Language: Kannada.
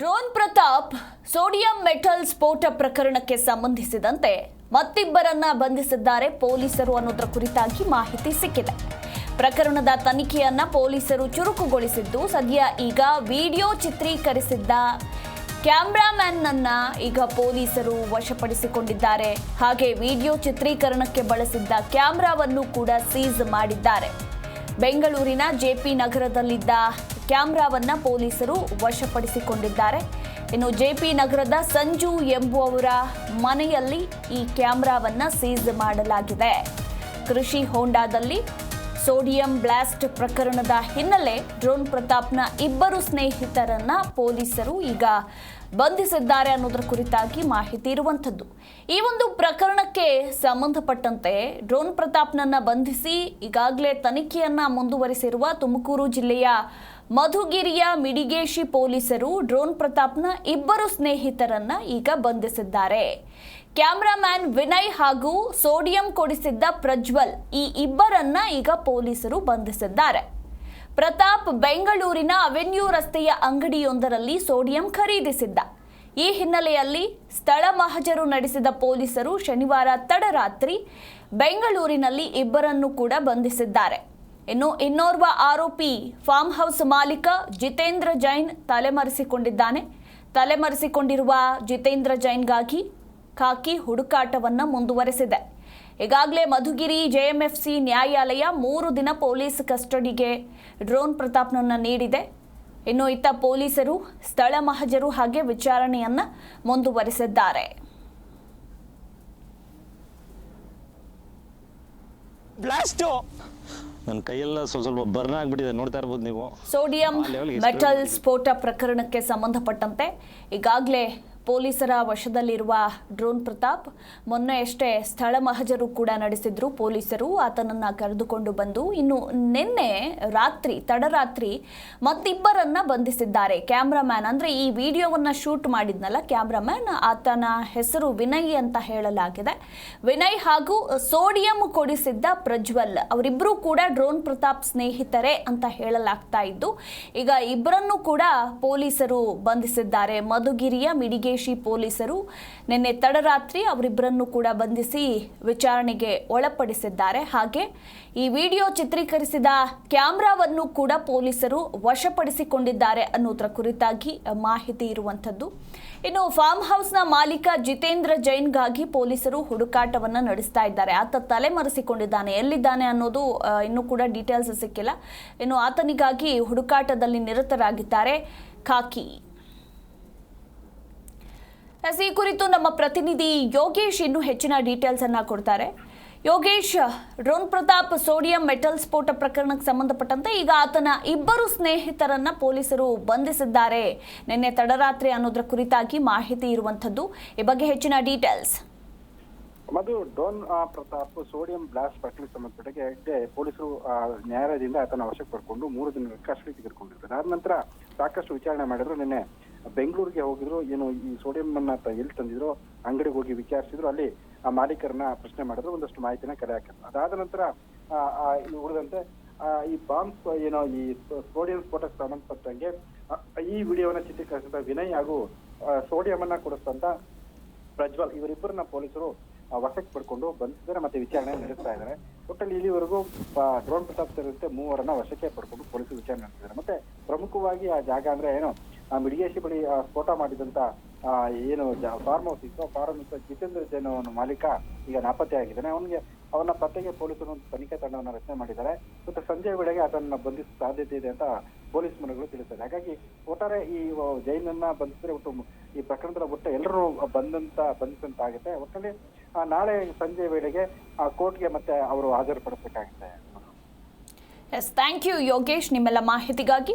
ಡ್ರೋನ್ ಪ್ರತಾಪ್ ಸೋಡಿಯಂ ಮೆಟಲ್ ಸ್ಫೋಟ ಪ್ರಕರಣಕ್ಕೆ ಸಂಬಂಧಿಸಿದಂತೆ ಮತ್ತಿಬ್ಬರನ್ನ ಬಂಧಿಸಿದ್ದಾರೆ ಪೊಲೀಸರು ಅನ್ನೋದರ ಕುರಿತಾಗಿ ಮಾಹಿತಿ ಸಿಕ್ಕಿದೆ. ಪ್ರಕರಣದ ತನಿಖೆಯನ್ನ ಪೊಲೀಸರು ಚುರುಕುಗೊಳಿಸಿದ್ದು, ಸದ್ಯ ಈಗ ವಿಡಿಯೋ ಚಿತ್ರೀಕರಿಸಿದ್ದ ಕ್ಯಾಮ್ರಾಮ್ಯಾನ್ ಅನ್ನ ಈಗ ಪೊಲೀಸರು ವಶಪಡಿಸಿಕೊಂಡಿದ್ದಾರೆ. ಹಾಗೆ ವಿಡಿಯೋ ಚಿತ್ರೀಕರಣಕ್ಕೆ ಬಳಸಿದ್ದ ಕ್ಯಾಮ್ರಾವನ್ನು ಕೂಡ ಸೀಸ್ ಮಾಡಿದ್ದಾರೆ. ಬೆಂಗಳೂರಿನ ಜೆಪಿ ನಗರದಲ್ಲಿದ್ದ ಕ್ಯಾಮ್ರಾವನ್ನ ಪೊಲೀಸರು ವಶಪಡಿಸಿಕೊಂಡಿದ್ದಾರೆ. ಇನ್ನು ಜೆಪಿ ನಗರದ ಸಂಜು ಎಂಬುವವರ ಮನೆಯಲ್ಲಿ ಈ ಕ್ಯಾಮ್ರಾವನ್ನ ಸೀಸ್ ಮಾಡಲಾಗಿದೆ. ಕೃಷಿ ಹೋಂಡಾದಲ್ಲಿ ಸೋಡಿಯಂ ಬ್ಲಾಸ್ಟ್ ಪ್ರಕರಣದ ಹಿನ್ನೆಲೆ ಡ್ರೋನ್ ಪ್ರತಾಪ್ನ ಇಬ್ಬರು ಸ್ನೇಹಿತರನ್ನ ಪೊಲೀಸರು ಈಗ ಬಂಧಿಸಿದ್ದಾರೆ ಅನ್ನೋದರ ಕುರಿತಾಗಿ ಮಾಹಿತಿ ಇರುವಂಥದ್ದು. ಈ ಒಂದು ಪ್ರಕರಣಕ್ಕೆ ಸಂಬಂಧಪಟ್ಟಂತೆ ಡ್ರೋನ್ ಪ್ರತಾಪ್ನನ್ನ ಬಂಧಿಸಿ ಈಗಾಗಲೇ ತನಿಖೆಯನ್ನ ಮುಂದುವರಿಸಿರುವ ತುಮಕೂರು ಜಿಲ್ಲೆಯ ಮಧುಗಿರಿಯ ಮಿಡಿಗೇಶಿ ಪೊಲೀಸರು ಡ್ರೋನ್ ಪ್ರತಾಪ್ನ ಇಬ್ಬರು ಸ್ನೇಹಿತರನ್ನ ಈಗ ಬಂಧಿಸಿದ್ದಾರೆ. ಕ್ಯಾಮ್ರಾಮ್ಯಾನ್ ವಿನಯ್ ಹಾಗೂ ಸೋಡಿಯಂ ಕೊಡಿಸಿದ್ದ ಪ್ರಜ್ವಲ್ ಈ ಇಬ್ಬರನ್ನ ಈಗ ಪೊಲೀಸರು ಬಂಧಿಸಿದ್ದಾರೆ. ಪ್ರತಾಪ್ ಬೆಂಗಳೂರಿನ ಅವೆನ್ಯೂ ರಸ್ತೆಯ ಅಂಗಡಿಯೊಂದರಲ್ಲಿ ಸೋಡಿಯಂ ಖರೀದಿಸಿದ್ದ. ಈ ಹಿನ್ನೆಲೆಯಲ್ಲಿ ಸ್ಥಳ ಮಹಜರು ನಡೆಸಿದ ಪೊಲೀಸರು ಶನಿವಾರ ತಡರಾತ್ರಿ ಬೆಂಗಳೂರಿನಲ್ಲಿ ಇಬ್ಬರನ್ನು ಕೂಡ ಬಂಧಿಸಿದ್ದಾರೆ. ಇನ್ನು ಇನ್ನೋರ್ವ ಆರೋಪಿ ಫಾರ್ಮ್ ಹೌಸ್ ಮಾಲೀಕ ಜಿತೇಂದ್ರ ಜೈನ್ ತಲೆಮರೆಸಿಕೊಂಡಿದ್ದಾನೆ. ತಲೆಮರೆಸಿಕೊಂಡಿರುವ ಜಿತೇಂದ್ರ ಜೈನ್ಗಾಗಿ ಖಾಕಿ ಹುಡುಕಾಟವನ್ನು ಮುಂದುವರೆಸಿದೆ. ಈಗಾಗಲೇ ಮಧುಗಿರಿ ಜೆಎಂಎಫ್ಸಿ ನ್ಯಾಯಾಲಯ ಮೂರು ದಿನ ಪೊಲೀಸ್ ಕಸ್ಟಡಿಗೆ ಡ್ರೋನ್ ಪ್ರತಾಪ್ನನ್ನು ನೀಡಿದೆ. ಇನ್ನು ಇತ್ತ ಪೊಲೀಸರು, ಸ್ಥಳ ಮಹಜರು ಹಾಗೆ ವಿಚಾರಣೆಯನ್ನ ಮುಂದುವರೆಸಿದ್ದಾರೆ. ಬ್ಲಾಸ್ಟು ನನ್ನ ಕೈಯೆಲ್ಲ ಸ್ವಲ್ಪ ಸ್ವಲ್ಪ ಬರ್ನ್ ಆಗ್ಬಿಟ್ಟಿದೆ ನೋಡ್ತಾ ಇರ್ಬೋದು ನೀವು. ಸೋಡಿಯಂ ಮೆಟಲ್ ಸ್ಫೋಟ ಪ್ರಕರಣಕ್ಕೆ ಸಂಬಂಧಪಟ್ಟಂತೆ ಈಗಾಗಲೇ ಪೊಲೀಸರ ವಶದಲ್ಲಿರುವ ಡ್ರೋನ್ ಪ್ರತಾಪ್. ಮೊನ್ನೆಯಷ್ಟೇ ಸ್ಥಳ ಮಹಜರು ಕೂಡ ನಡೆಸಿದ್ರು, ಪೊಲೀಸರು ಆತನನ್ನು ಕರೆದುಕೊಂಡು ಬಂದು ಇನ್ನು ನಿನ್ನೆ ರಾತ್ರಿ, ತಡರಾತ್ರಿ ಮತ್ತಿಬ್ಬರನ್ನ ಬಂಧಿಸಿದ್ದಾರೆ. ಕ್ಯಾಮ್ರಾಮ್ಯಾನ್ ಅಂದ್ರೆ ಈ ವಿಡಿಯೋವನ್ನ ಶೂಟ್ ಮಾಡಿದ್ನಲ್ಲ ಕ್ಯಾಮ್ರಾಮ್ಯಾನ್, ಆತನ ಹೆಸರು ವಿನಯ್ ಅಂತ ಹೇಳಲಾಗಿದೆ. ವಿನಯ್ ಹಾಗೂ ಸೋಡಿಯಂ ಕೊಡಿಸಿದ್ದ ಪ್ರಜ್ವಲ್ ಅವರಿಬ್ಬರೂ ಕೂಡ ಡ್ರೋನ್ ಪ್ರತಾಪ್ ಸ್ನೇಹಿತರೇ ಅಂತ ಹೇಳಲಾಗ್ತಾ ಇದ್ದು, ಈಗ ಇಬ್ಬರನ್ನು ಕೂಡ ಪೊಲೀಸರು ಬಂಧಿಸಿದ್ದಾರೆ. ಮಧುಗಿರಿಯ ಮಿಡಿಗೇಶಿ ಪೊಲೀಸರು ನಿನ್ನೆ ತಡರಾತ್ರಿ ಅವರಿಬ್ಬರನ್ನು ಕೂಡ ಬಂಧಿಸಿ ವಿಚಾರಣೆಗೆ ಒಳಪಡಿಸಿದ್ದಾರೆ. ಹಾಗೆ ಈ ವಿಡಿಯೋ ಚಿತ್ರೀಕರಿಸಿದ ಕ್ಯಾಮ್ರಾವನ್ನು ಕೂಡ ಪೊಲೀಸರು ವಶಪಡಿಸಿಕೊಂಡಿದ್ದಾರೆ ಅನ್ನೋದರ ಕುರಿತಾಗಿ ಮಾಹಿತಿ ಇರುವಂಥದ್ದು. ಇನ್ನು ಫಾರ್ಮ್ ಹೌಸ್ನ ಮಾಲೀಕ ಜಿತೇಂದ್ರ ಜೈನ್ಗಾಗಿ ಪೊಲೀಸರು ಹುಡುಕಾಟವನ್ನು ನಡೆಸ್ತಾ ಇದ್ದಾರೆ. ಆತ ತಲೆಮರೆಸಿಕೊಂಡಿದ್ದಾನೆ. ಎಲ್ಲಿದ್ದಾನೆ ಅನ್ನೋದು ಇನ್ನೂ ಕೂಡ ಡೀಟೇಲ್ಸ್ ಸಿಕ್ಕಿಲ್ಲ. ಇನ್ನು ಆತನಿಗಾಗಿ ಹುಡುಕಾಟದಲ್ಲಿ ನಿರತರಾಗಿದ್ದಾರೆ ಖಾಕಿ ಈ ಕುರಿತು ನಮ್ಮ ಪ್ರತಿನಿಧಿ ಯೋಗೇಶ್ ಇನ್ನೂ ಹೆಚ್ಚಿನ ಡೀಟೇಲ್ಸ್ ಅನ್ನ ಕೊಡ್ತಾರೆ. Yogesh, Rhone Pratap sodium metal ಸ್ಫೋಟ ಪ್ರಕರಣಕ್ಕೆ ಸಂಬಂಧಪಟ್ಟಂತೆ ಈಗ ಆತನ ಇಬ್ಬರು ಸ್ನೇಹಿತರನ್ನ ಪೊಲೀಸರು ಬಂಧಿಸಿದ್ದಾರೆ. ನಿನ್ನೆ ತಡರಾತ್ರಿ ಅನ್ನೋದ್ರ ಕುರಿತಾಗಿ ಮಾಹಿತಿ ಇರುವಂಥದ್ದು. ಈ ಬಗ್ಗೆ ಹೆಚ್ಚಿನ details Madhu drone Pratap sodium blast ಪ್ರಕರಣಕ್ಕೆ ಸಂಬಂಧಪಟ್ಟಿಗೆ ಪೊಲೀಸರು ನ್ಯಾಯಾಲಯದಿಂದ ಆತನ ವಶಕ್ಕೆ ಪಡ್ಕೊಂಡು ಮೂರು ದಿನಗಳ ಕಸ್ಟಡಿ ತೆಗೆದುಕೊಂಡಿರ್ತಾರೆ ಆದ ನಂತರ ಸಾಕಷ್ಟು ವಿಚಾರಣೆ ಮಾಡಿದ್ರು ನಿನ್ನೆ. ಬೆಂಗಳೂರಿಗೆ ಹೋಗಿದ್ರು, ಏನು ಈ ಸೋಡಿಯಂ ಅನ್ನ ಎಲ್ಲಿ ತಂದಿದ್ರು, ಅಂಗಡಿಗೆ ಹೋಗಿ ವಿಚಾರಿಸಿದ್ರು, ಅಲ್ಲಿ ಆ ಮಾಲೀಕರನ್ನ ಪ್ರಶ್ನೆ ಮಾಡಿದ್ರು, ಒಂದಷ್ಟು ಮಾಹಿತಿನ ಕಲೆ ಹಾಕಿದ್ರು. ಅದಾದ ನಂತರ ಉಳಿದಂತೆ ಈ ಬಾಂಬ್ ಏನೋ, ಈ ಸೋಡಿಯಂ ಸ್ಫೋಟಕ್ಕೆ ಸಂಬಂಧಪಟ್ಟಂಗೆ ಈ ವಿಡಿಯೋನ ಚಿತ್ರೀಕರಿಸಿದ ವಿನಯ್ ಹಾಗೂ ಸೋಡಿಯಂ ಅನ್ನ ಕೊಡಿಸಿದಂತ ಪ್ರಜ್ವಲ್, ಇವರಿಬ್ಬರನ್ನ ಪೊಲೀಸರು ವಶಕ್ಕೆ ಪಡ್ಕೊಂಡು ಬಂಧಿಸಿದ್ದಾರೆ ಮತ್ತೆ ವಿಚಾರಣೆ ನಡೆಸ್ತಾ ಇದ್ದಾರೆ. ಒಟ್ಟಲ್ಲಿ ಇಲ್ಲಿವರೆಗೂ ಡ್ರೋನ್ ಪ್ರತಾಪ್ ಸೇರಿದಂತೆ ಮೂವರನ್ನ ವಶಕ್ಕೆ ಪಡ್ಕೊಂಡು ಪೊಲೀಸರು ವಿಚಾರಣೆ ನಡೆಸಿದ್ದಾರೆ. ಮತ್ತೆ ಪ್ರಮುಖವಾಗಿ ಆ ಜಾಗ ಅಂದ್ರೆ ಏನು? ಮಿಡಿಗೇಶಿ ಬಳಿ ಆ, ಸ್ಫೋಟ ಮಾಡಿದಂತ ಆ, ಏನು ಫಾರ್ಮ್ ಹೌಸ್ ಇತ್ತು ಫಾರ್ಮ್ ಹೌಸ್ ಜಿತೇಂದ್ರ ಜೈನ್ ಅವನ ಮಾಲೀಕ ಈಗ ನಾಪತ್ತೆ ಆಗಿದ್ದಾನೆ. ಅವನಿಗೆ ಅವನ ಪತ್ತೆಗೆ ಪೊಲೀಸರು ಒಂದು ತನಿಖೆ ತಂಡವನ್ನು ರಚನೆ ಮಾಡಿದ್ದಾರೆ. ಮತ್ತೆ ಸಂಜೆ ವೇಳೆಗೆ ಅದನ್ನು ಬಂಧಿಸುವ ಸಾಧ್ಯತೆ ಇದೆ ಅಂತ ಪೊಲೀಸ್ ಮೂಲಗಳು ತಿಳಿಸಿದ್ದಾರೆ. ಹಾಗಾಗಿ ಒಟ್ಟಾರೆ ಈ ಜೈನನ್ನ ಬಂಧಿಸಿದ್ರೆ ಒಟ್ಟು ಈ ಪ್ರಕರಣದ ಒಟ್ಟು ಎಲ್ಲರೂ ಬಂದಂತ ಬಂಧಿಸಂತ ಆಗುತ್ತೆ ಒಟ್ಟಲ್ಲಿ ಆ, ನಾಳೆ ಸಂಜೆ ವೇಳೆಗೆ ಆ ಕೋರ್ಟ್ಗೆ ಮತ್ತೆ ಅವರು ಹಾಜರುಪಡಿಸಬೇಕಾಗುತ್ತೆ. Yes thank you Yogesh. ನಿಮ್ಮೆಲ್ಲ ಮಾಹಿತಿಗಾಗಿ